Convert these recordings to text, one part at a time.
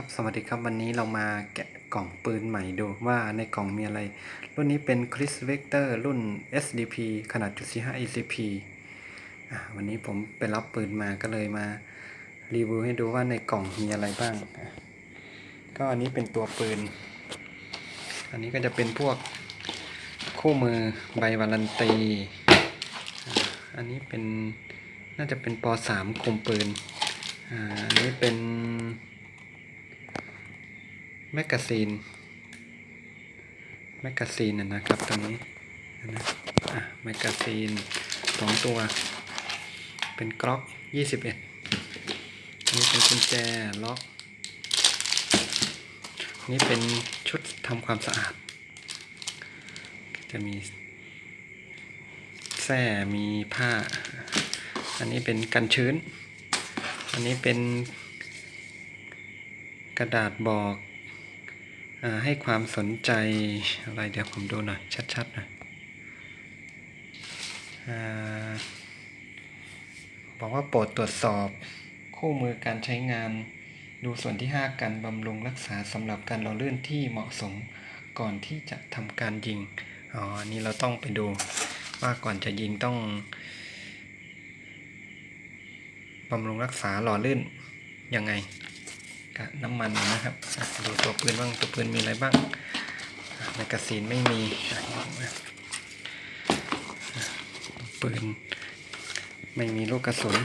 ครับสวัสดีครับวันนี้เรามาแกะกล่องปืนใหม่ดูว่าในกล่องมีอะไร รุ่นนี้เป็น Chris Vector รุ่น SDP ขนาดจุด45 ECP อะวันนี้ผมไปรับปืนมาก็เลยมารีวิวให้ดูว่าในกล่องมีอะไรบ้าง ก็อันนี้เป็นตัวปืน อันนี้ก็จะเป็นพวกคู่มือใบวารันตี อันนี้เป็นน่าจะเป็นป .3 คุมปืน อ่าอันนี้เป็น แมกกาซีนแมกกาซีนนะนะครับตรงนี้นะอะแมกกาซีนสองตัว เป็นกล็อกยี่สิบเอ็ดนี่เป็นกุญแจล็อกนี่เป็นชุดทำความสะอาด จะมีแส้มีผ้า อันนี้เป็นกันชื้น อันนี้เป็นกระดาษบอก ให้ความสนใจอะไรเดี๋ยวผมดูหน่อย ชัดๆหน่อยบอกว่าโปรดตรวจสอบคู่มือการใช้งาน ดูส่วนที่ 5 การบำรุงรักษาสำหรับการหล่อลื่นที่เหมาะสมก่อนที่จะทำการยิงอ๋อนนี้เราต้องไปดูว่าก่อนจะยิงต้องบำรุงรักษาหล่อลื่นยังไง กับน้ำมันนะครับดูตัวปืนบ้างตัวปืนมีอะไรบ้างแมกกาซีนไม่มีปืนไม่มีลูกกระสุน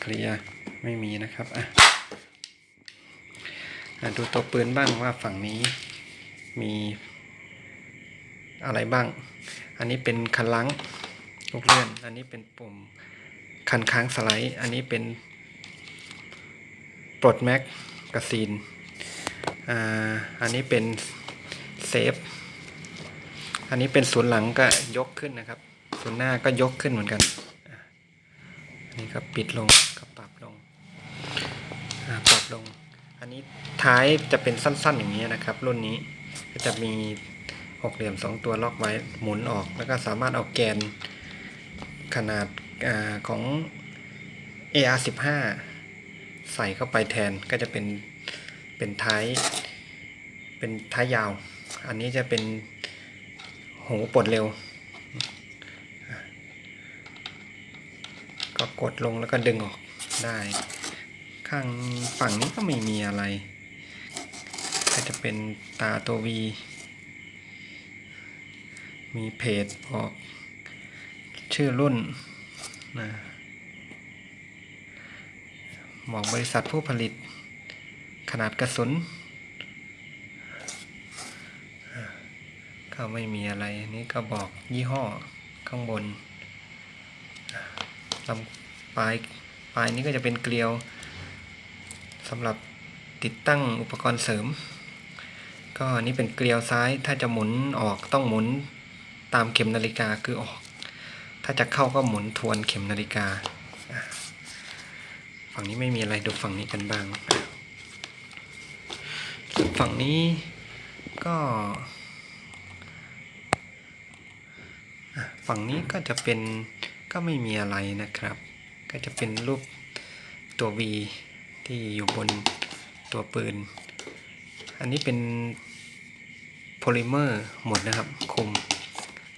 เคลียร์ไม่มีนะครับอะดูตัวปืนบ้างว่าฝั่งนี้มีอะไรบ้าง อันนี้เป็นคันลังลูกเลื่อน อันนี้เป็นปุ่มคันค้างสไลด์ อันนี้เป็น ปลดแม็กกาซีนอ่าอันนี้เป็นเซฟ อันนี้เป็นศูนย์หลังก็ยกขึ้นนะครับศูนย์หน้าก็ยกขึ้นเหมือนกันอันนี้ก็ปิดลงก็ปรับลงอ่าปรับลง อันนี้ท้ายจะเป็นสั้นๆอย่างนี้นะครับ รุ่นนี้ก็จะมีหกเหลี่ยมสองตัวล็อกไว้หมุนออก แล้วก็สามารถเอาแกนขนาดอาของ AR15 ใส่เข้าไปแทนก็จะเป็นเป็นท้าย เป็นท้ายยาว อันนี้จะเป็นหูปลดเร็ว ก็กดลงแล้วก็ดึงออกได้ ข้างฝั่งนี้ก็ไม่มีอะไร ก็จะเป็นตาตัว V มีเพจบอกชื่อรุ่นนะ บอกบริษัทผู้ผลิต ขนาดกระสุนก็ไม่มีอะไรอันนี้ก็บอกยี่ห้อข้างบนลำปลายปลายนี้ก็จะเป็นเกลียวสำหรับติดตั้งอุปกรณ์เสริม ก็นนี้เป็นเกลียวซ้ายถ้าจะหมุนออกต้องหมุนตามเข็มนาฬิกาคือออก ถ้าจะเข้าก็หมุนทวนเข็มนาฬิกา ฝั่งนี้ไม่มีอะไรดูฝั่งนี้กันบ้างฝั่งนี้ก็ฝั่งนี้ก็จะเป็นก็ไม่มีอะไรนะครับ ก็จะเป็นรูปตัว V ที่อยู่บนตัวปืน อันนี้เป็นโพลิเมอร์หมดนะครับคุม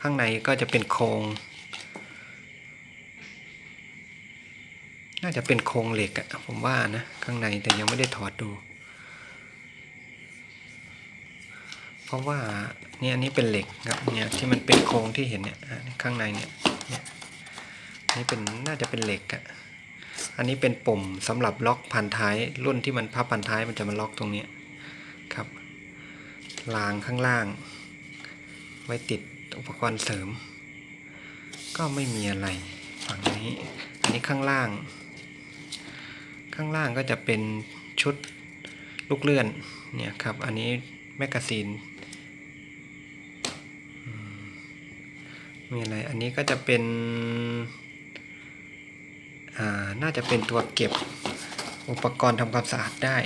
ข้างในก็จะเป็นโครง น่าจะเป็นโครงเหล็กอะผมว่านะ ข้างในแต่ยังไม่ได้ถอดดู เพราะว่าเนี่ยอันนี้เป็นเหล็กครับเนี่ยที่มันเป็นโครงที่เห็นเนี่ยข้างในเนี่ยเนี่ยนี่เป็นน่าจะเป็นเหล็กอะอันนี้เป็นปุ่มสำหรับล็อกพันท้าย รุ่นที่มันพับพันท้ายมันจะมาล็อกตรงเนี้ยครับรางข้างล่าง ไว้ติดอุปกรณ์เสริม ก็ไม่มีอะไรฝั่งนี้ อันนี้ข้างล่าง ข้างล่างก็จะเป็นชุดลูกเลื่อนเนี่ยครับ อันนี้แมกกาซีนมีอะไร อันนี้ก็จะเป็น อ่า น่าจะเป็นตัวเก็บอุปกรณ์ทำความสะอาดได้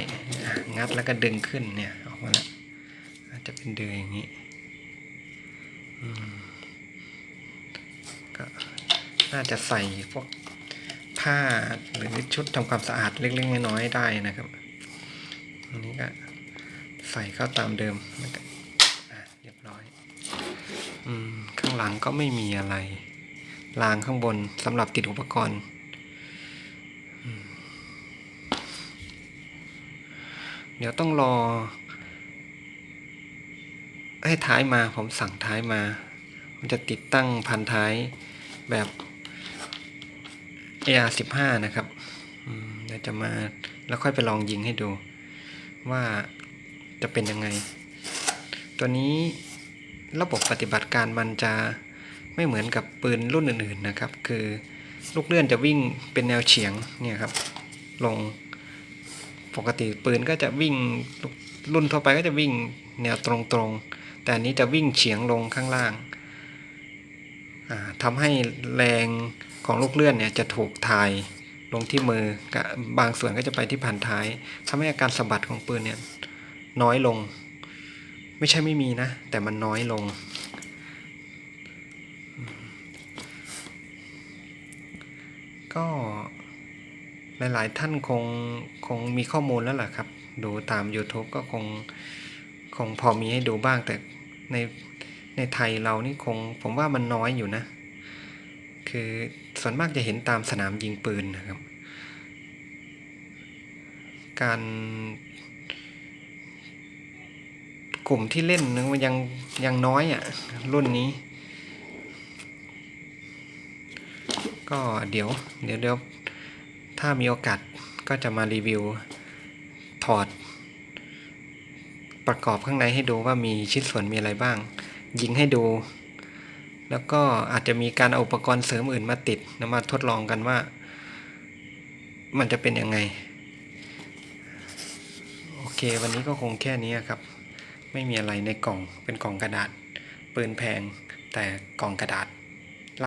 งัดแล้วก็ดึงขึ้นเนี่ยออกมาแล้วอาจจะเป็นเดึงอย่างนี้ก็น่าจะใส่พวก ผ้าหรือชุดทำความสะอาดเล็กๆน้อยๆได้นะครับ อันนี้ก็ใส่เข้าตามเดิมเรียบร้อยอืมข้างหลังก็ไม่มีอะไรรางข้างบนสำหรับติดอุปกรณ์เดี๋ยวต้องรอ ให้ท้ายมาผมสั่งท้ายมา มันจะติดตั้งพันท้ายแบบ AR15 นะครับเดี๋ยวจะมาแล้วค่อยไปลองยิงให้ดู ว่าจะเป็นยังไง ตัวนี้ระบบปฏิบัติการมันจะไม่เหมือนกับปืนรุ่นอื่นๆนะครับ คือลูกเลื่อนจะวิ่งเป็นแนวเฉียงเนี่ยครับ ลงปกติปืนก็จะวิ่งรุ่นทั่วไปก็จะวิ่งแนวตรงๆ แต่อันนี้จะวิ่งเฉียงลงข้างล่างทำให้แรง ของลูกเลื่อนเนี่ยจะถูกถ่ายลงที่มือบางส่วนก็จะไปที่ผ่านท้ายทำให้อาการสะบัดของปืนเนี่ยน้อยลง ไม่ใช่ไม่มีนะ แต่มันน้อยลง ก็หลาย ๆ ท่านคงคงมีข้อมูลแล้วล่ะครับ ดูตาม YouTube ก็คงคงพอมีให้ดูบ้างแต่ในในไทยเรานี่คงผมว่ามันน้อยอยู่นะ คือ ส่วนมากจะเห็นตามสนามยิงปืนนะครับ การกลุ่มที่เล่นนึงมันยังยังน้อยอะ่ะ รุ่นนี้ ก็เดี๋ยว เดี๋ยวเดี๋ยวถ้ามีโอกาสก็จะมารีวิว ถอด ประกอบข้างในให้ดูว่ามีชิ้นส่วนมีอะไรบ้าง ยิงให้ดู แล้วก็อาจจะมีการเอาอุปกรณ์เสริมอื่นมาติดแล้วมาทดลองกันว่า มันจะเป็นยังไง โอเค วันนี้ก็คงแค่นี้ครับ ไม่มีอะไรในกล่องเป็นกล่องกระดาษ ปืนแพงแต่กล่องกระดาษ